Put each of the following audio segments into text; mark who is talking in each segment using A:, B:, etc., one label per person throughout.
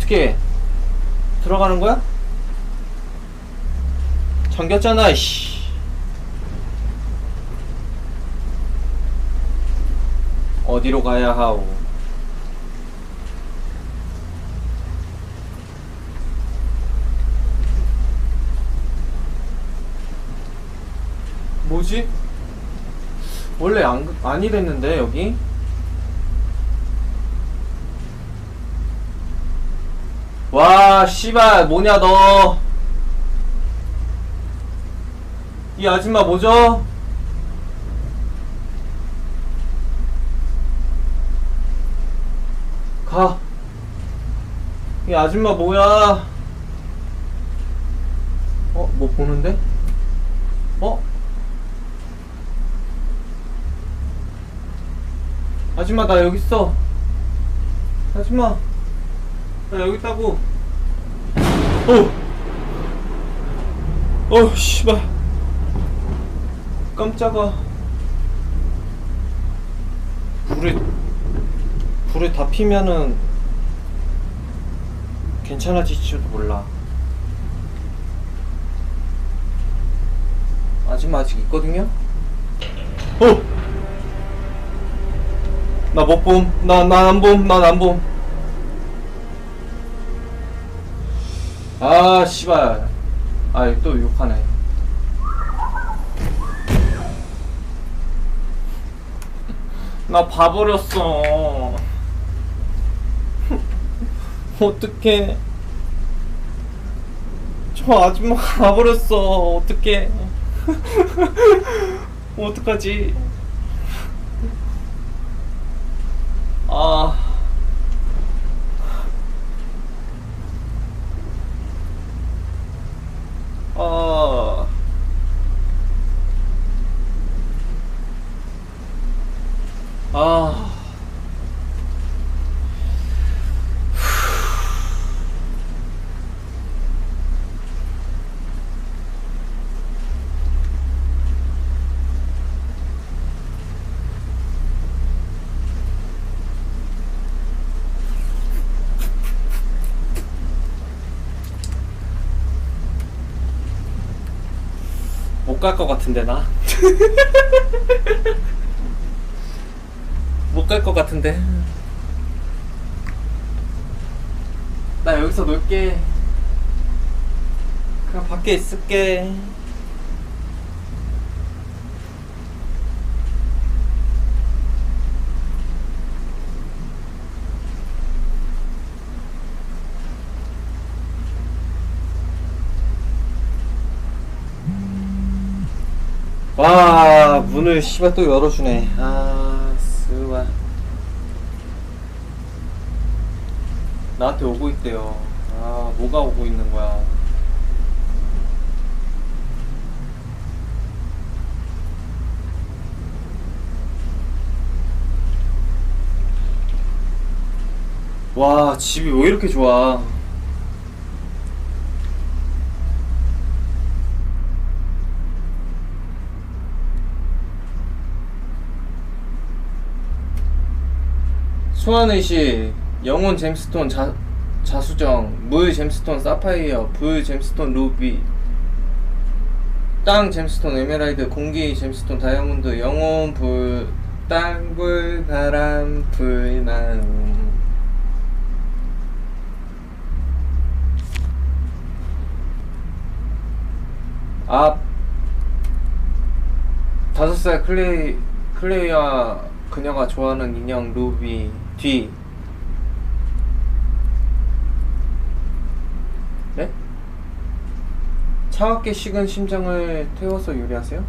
A: 어떻게 들어가는 거야? 잠겼잖아, 씨. 어디로 가야 하오? 뭐지? 원래 안, 안 이랬는데, 여기? 와, 씨발, 뭐냐, 너. 이 아줌마 뭐죠? 가. 이 아줌마 뭐야? 어, 뭐 보는데? 어? 아줌마, 나 여기 있어. 아줌마. 나 여기 있다고. 어. 어, 씨발. 깜짝아. 불에 불에 다 피면은 괜찮아질지도 몰라. 아줌마 아직 있거든요. 어. 나 못 봄. 나 나안 봄. 난안 봄. 아 씨발. 아또 욕하네. 나 봐버렸어. 어떡해. 저 아줌마 가버렸어. 어떡해. 어떡하지? 아. 아. 아. 못 갈 것 같은데 나. 못갈것 같은데. 나 여기서 놀게. 그냥 밖에 있을게. 와 문을 씨발 또 열어주네 아 스와 나한테 오고 있대요. 아 뭐가 오고 있는 거야? 와 집이 왜 이렇게 좋아? 수완의시 영혼 잼스톤 자, 자수정 물 잼스톤 사파이어 불 잼스톤 루비 땅 잼스톤 에메랄드 공기 잼스톤 다이아몬드 영혼 불 땅불 바람 불 마음. 앞. 다섯 살 클레이 클레이와 그녀가 좋아하는 인형 루비 뒤 네? 차갑게 식은 심장을 태워서 요리하세요?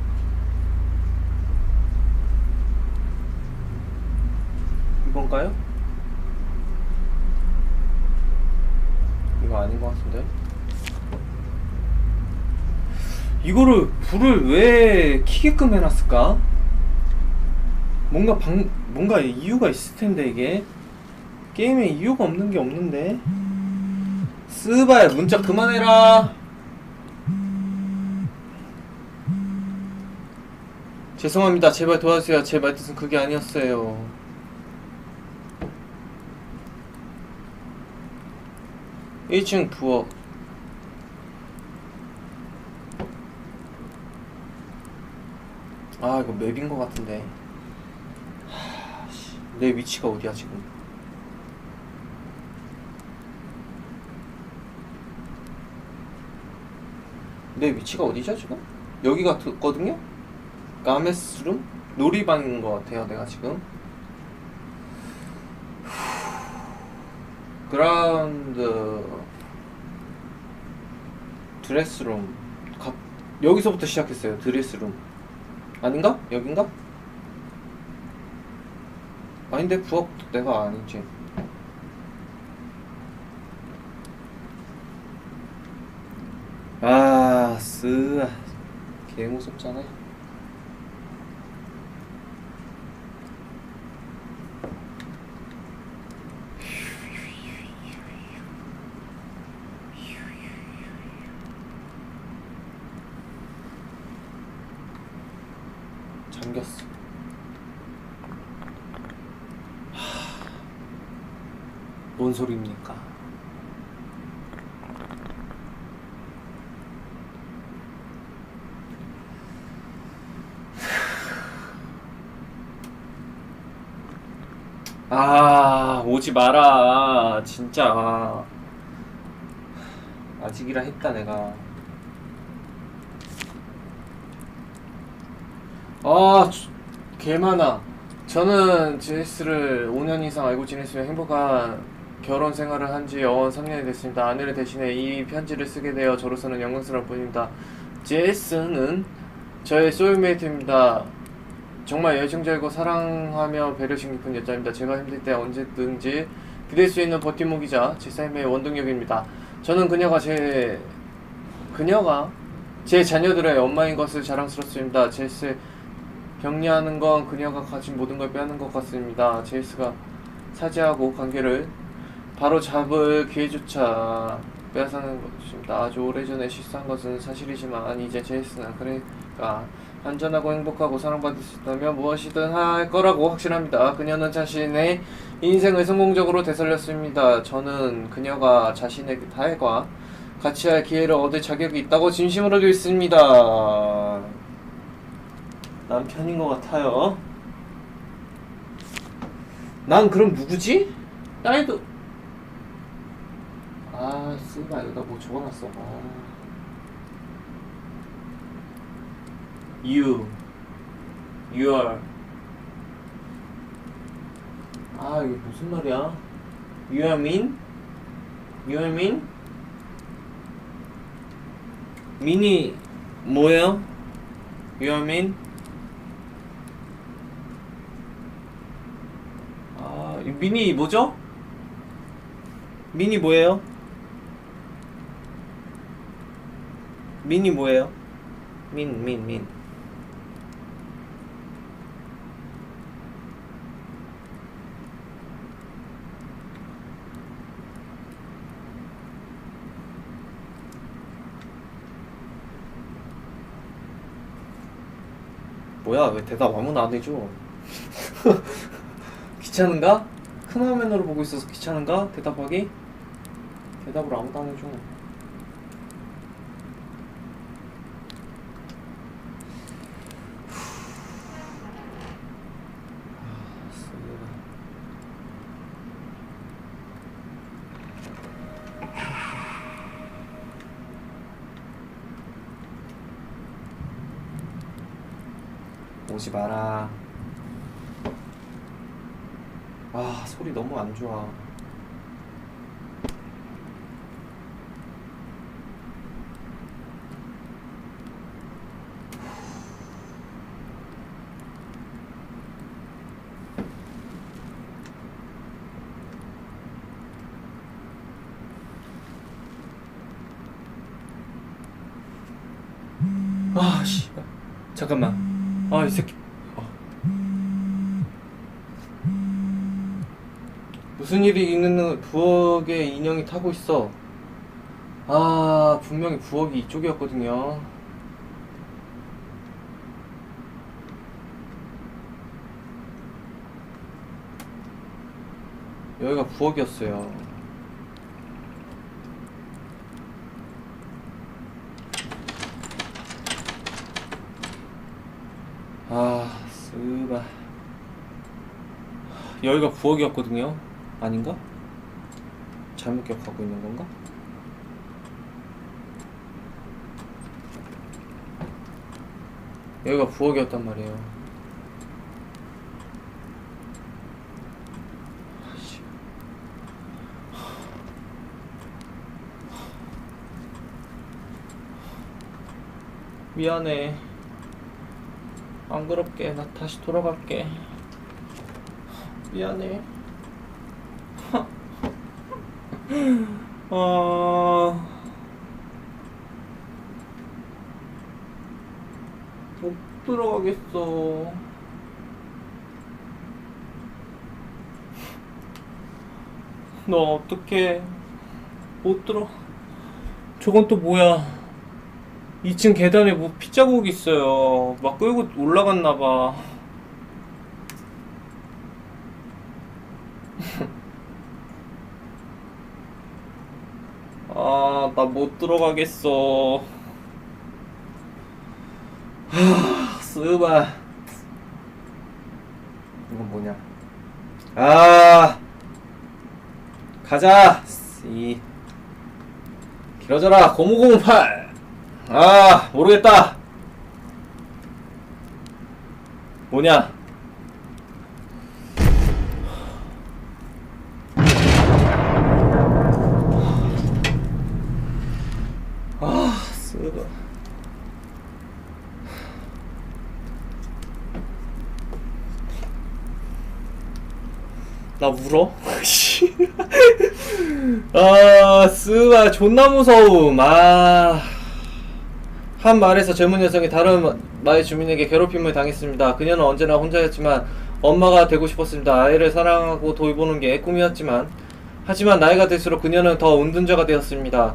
A: 이건가요? 이거 아닌 것 같은데 이거를 불을 왜 키게끔 해놨을까? 뭔가 방 뭔가 이유가 있을 텐데 이게 게임에 이유가 없는 게 없는데 스발 문자 그만해라 죄송합니다. 제발 도와주세요. 제 말뜻은 그게 아니었어요. 1층 부엌. 아 이거 맵인 것 같은데. 하, 씨, 내 위치가 어디야 지금? 내 위치가 어디죠 지금? 여기 같거든요? 가메스룸? 놀이방인 것 같아요 내가 지금 그라운드 드레스룸 가, 여기서부터 시작했어요 드레스룸 아닌가? 여긴가? 아닌데 부엌 내가 아니지 아 쓰아 개 무섭잖아 잠겼어 하, 뭔 소리입니까? 아 오지 마라 진짜 아직이라 했다 내가 아, 주- 개 많아. 저는 GS를 5년 이상 알고 지냈으며 행복한 결혼 생활을 한 지 어언 3년이 됐습니다. 아내를 대신해 이 편지를 쓰게 되어 저로서는 영광스러울 뿐입니다. GS는 저의 소울메이트입니다. 정말 열정적이고 사랑하며 배려심 깊은 여자입니다. 제가 힘들 때 언제든지 기댈 수 있는 버팀목이자 제 삶의 원동력입니다. 저는 그녀가 제 그녀가 제 자녀들의 엄마인 것을 자랑스럽습니다. 제스 격려하는 건 그녀가 가진 모든 걸 빼앗는 것 같습니다. 제이스가 사죄하고 관계를 바로 잡을 기회조차 빼앗아는 것입니다. 아주 오래전에 실수한 것은 사실이지만 이제 제이스는 그러니까 안전하고 행복하고 사랑받을 수 있다면 무엇이든 할 거라고 확신합니다. 그녀는 자신의 인생을 성공적으로 되살렸습니다. 저는 그녀가 자신의 딸과 같이 할 기회를 얻을 자격이 있다고 진심으로 믿습니다. 남편인 것 같아요. 난 그럼 누구지? 딸도 아 쓰바 여기다 뭐 적어놨어. 아. You, your. 아 이게 무슨 말이야? You are mean? You are mean? 미니 뭐예요? You are mean? 아, 이 미니 뭐죠? 미니 뭐예요? 미니 뭐예요? 민, 민, 민. 뭐야, 왜 대답 아무나 안 해줘? 귀찮은가? 큰 화면으로 보고 있어서 귀찮은가? 대답하기? 대답을 아무도 안 해줘. 아, 쓰레기다. 오지 마라. 아, 소리 너무 안 좋아. 아, 씨. 잠깐만. 아, 이 새끼. 무슨 일이 있는 부엌에 인형이 타고 있어. 아, 분명히 부엌이 이쪽이었거든요. 여기가 부엌이었어요. 아, 쓰바. 여기가 부엌이었거든요. 아닌가? 잘못 기억하고 있는 건가? 여기가 부엌이었단 말이에요. 미안해. 안 그럴게. 나 다시 돌아갈게. 미안해. 아. 못 들어가겠어. 너 어떡해. 못 들어. 저건 또 뭐야. 2층 계단에 뭐 피자국 있어요. 막 끌고 올라갔나 봐. 아, 나 못 들어가겠어. 하, 쓰바. 이건 뭐냐? 아, 가자. 이 길어져라. 고무고무팔. 아, 모르겠다. 뭐냐? 아, 쓰바. 나 울어? 씨. 아, 쓰바 존나 무서움. 아. 한 마을에서 젊은 여성이 다른 마을 주민에게 괴롭힘을 당했습니다. 그녀는 언제나 혼자였지만 엄마가 되고 싶었습니다. 아이를 사랑하고 돌보는 게 꿈이었지만 하지만 나이가 들수록 그녀는 더 은둔자가 되었습니다.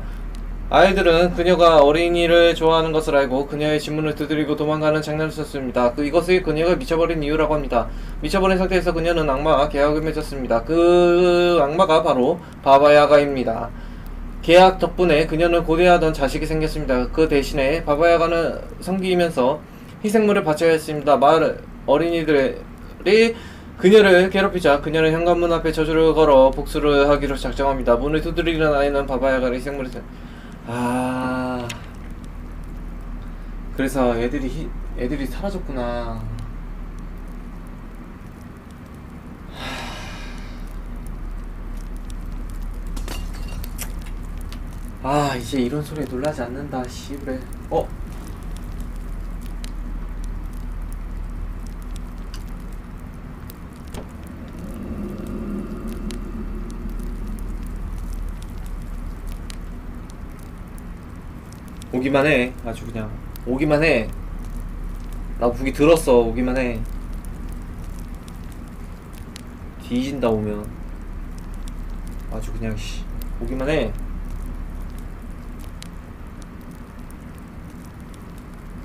A: 아이들은 그녀가 어린이를 좋아하는 것을 알고 그녀의 집문을 두드리고 도망가는 장난을 쳤습니다. 그 이것이 그녀가 미쳐버린 이유라고 합니다. 미쳐버린 상태에서 그녀는 악마와 계약을 맺었습니다. 그 악마가 바로 바바야가입니다. 계약 덕분에 그녀는 고대하던 자식이 생겼습니다. 그 대신에 바바야가는 섬기면서 희생물을 바쳐야 했습니다. 마을 어린이들이 그녀를 괴롭히자 그녀는 현관문 앞에 저주를 걸어 복수를 하기로 작정합니다. 문을 두드리는 아이는 바바야가를 희생물을 생... 아 그래서 애들이 희... 애들이 사라졌구나. 아 이제 이런 소리에 놀라지 않는다 씨부레 어? 오기만 해. 아주 그냥 오기만 해나 무기 들었어. 오기만 해. 뒤진다 오면. 아주 그냥 씨. 오기만 해.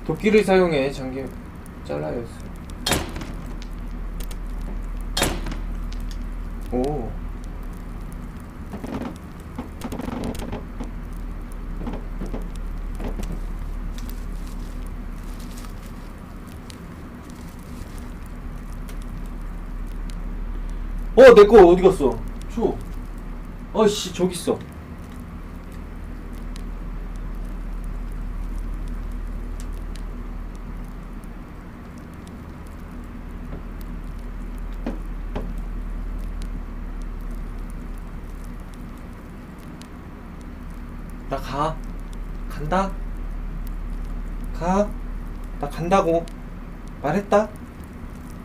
A: 도끼를 사용해. 장기 잘라야 했어. 오. 어, 내 거 어디 갔어? 줘. 어씨, 저기 있어. 나 가. 간다. 가. 나 간다고. 말했다.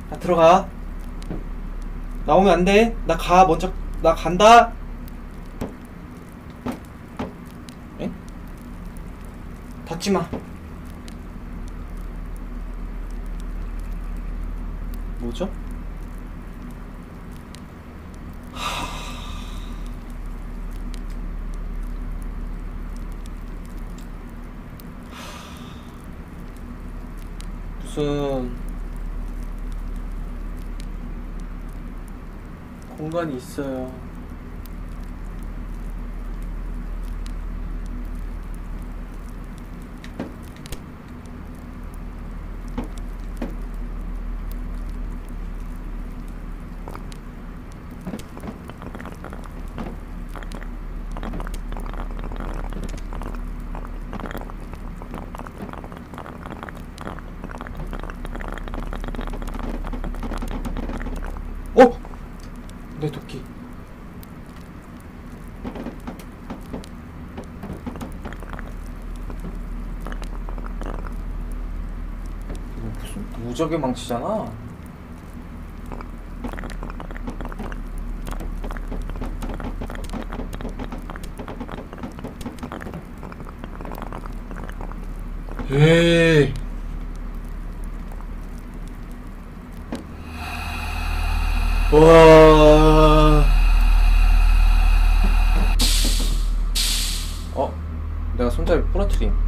A: 나 들어가. 나오면 안 돼. 나 가. 먼저. 나 간다. 에? 닫지 마. 뭐죠? 무슨 공간이 있어요. 무적의 망치잖아. 에이. 와. 어? 내가 손잡이 부러뜨림.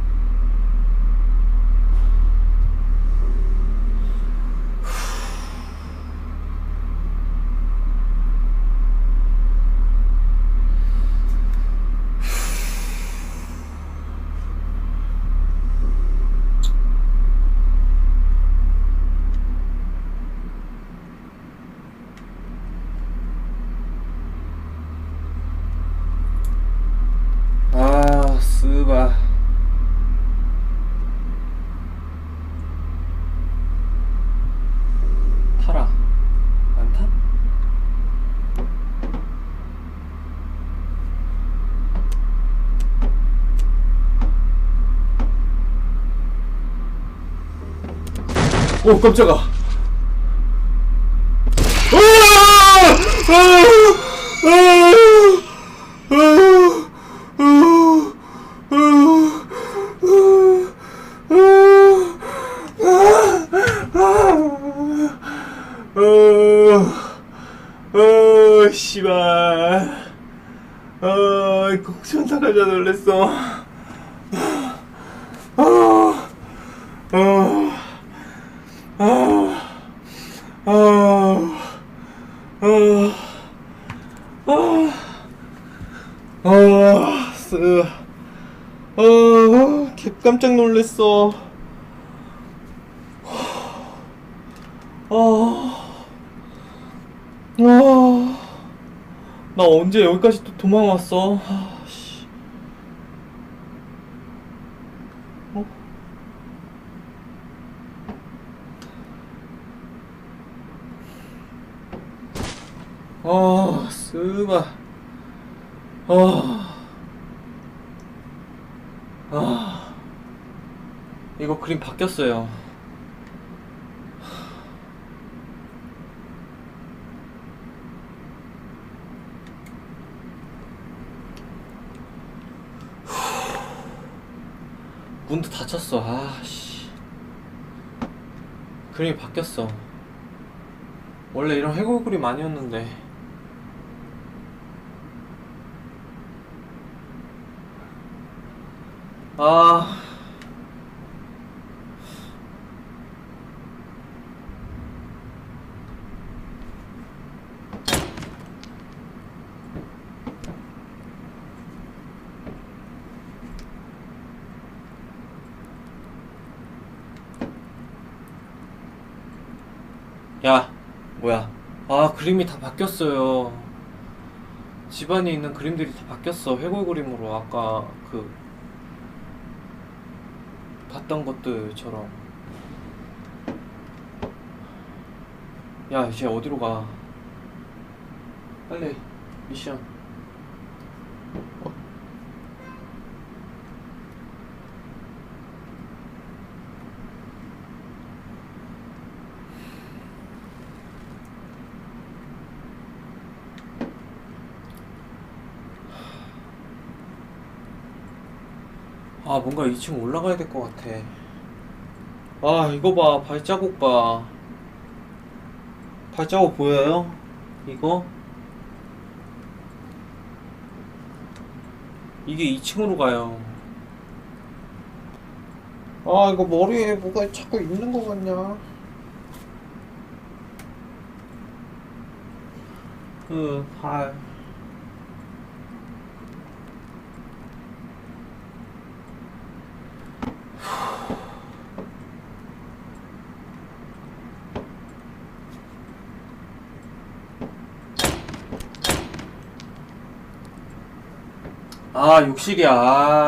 A: 아, 쓰바. 타라. 안 타? 오, 깜짝아. 어, 씨발. 어, 타가자 놀랬어. 어, 어, 어, 어, 어, 어, 어, 쓰, 어, 개 깜짝 놀랬어. 어, 어, 나 언제 여기까지 또 도망왔어? 아, 씨. 어? 아, 쓰바. 아. 아. 이거 그림 바뀌었어요. 문도 닫혔어. 아, 씨. 그림이 바뀌었어. 원래 이런 해골 그림 아니었는데. 아. 야, 뭐야? 아, 그림이 다 바뀌었어요. 집 안에 있는 그림들이 다 바뀌었어. 해골 그림으로 아까 그 봤던 것들처럼. 야, 이제 어디로 가? 빨리 미션. 아, 뭔가 2층 올라가야 될 것 같아. 아, 이거 봐. 발자국 봐. 발자국 보여요? 이거? 이게 2층으로 가요. 아, 이거 머리에 뭐가 자꾸 있는 것 같냐? 그, 발. 아 욕실이야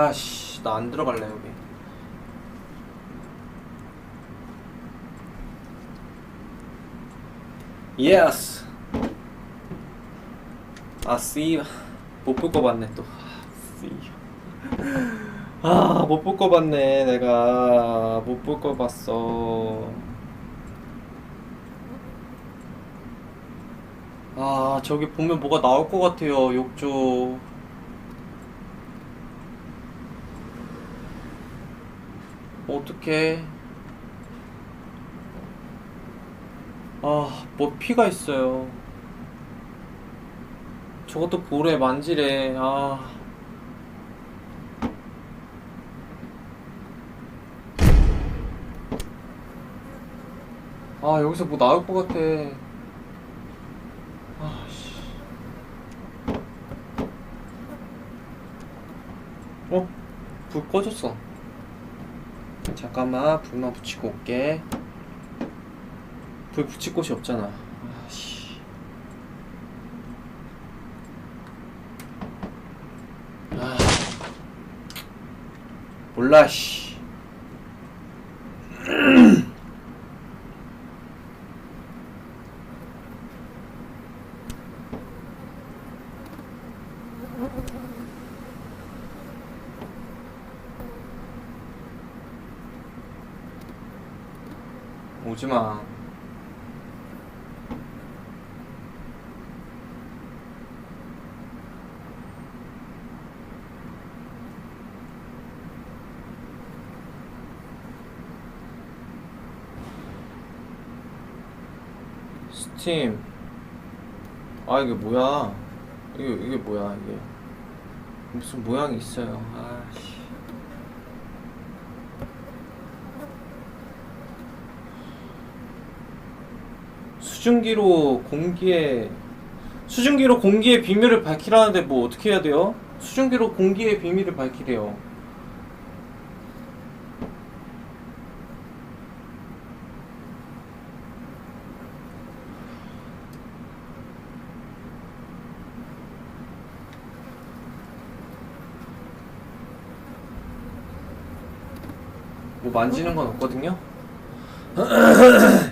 A: 아씨 나 안 들어갈래 여기 예스 아씨 못볼 거 봤네 또 아, 아 못 볼 거 봤네, 내가. 못 볼 거 봤어. 아, 저기 보면 뭐가 나올 것 같아요, 욕조. 어떡해. 아, 뭐 피가 있어요. 저것도 볼에 만지래. 아. 아, 여기서 뭐 나올 것 같아. 아, 씨. 어? 불 꺼졌어. 잠깐만, 불만 붙이고 올게. 불 붙일 곳이 없잖아. 아, 씨. 아. 몰라, 씨. 오지 마. 스팀. 아, 이게 뭐야? 이게, 이게 뭐야, 이게. 무슨 모양이 있어요. 아씨. 수증기로 공기에 수증기로 공기의 비밀을 밝히라는데 뭐 어떻게 해야 돼요? 수증기로 공기의 비밀을 밝히래요. 뭐 만지는 건 없거든요.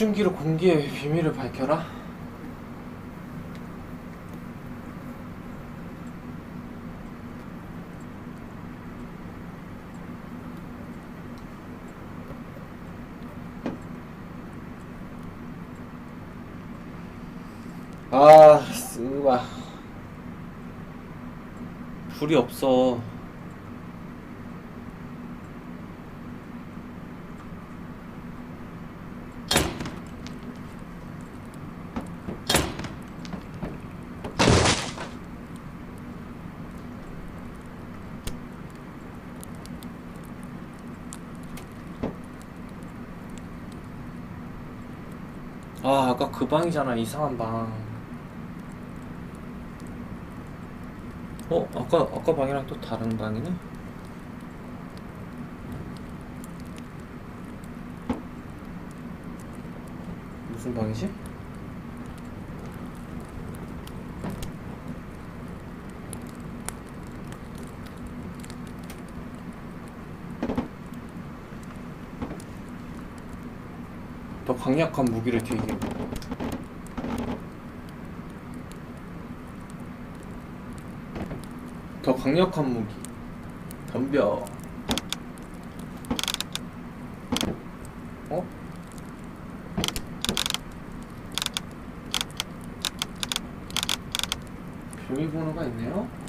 A: 수증기로 공기의 비밀을 밝혀라. 아, 쓰바. 불이 없어. 아, 아까 그 방이잖아, 이상한 방. 어, 아까, 아까 방이랑 또 다른 방이네? 무슨 방이지? 더 강력한 무기를 튀기고 더 강력한 무기 덤벼 어? 비밀번호가 있네요?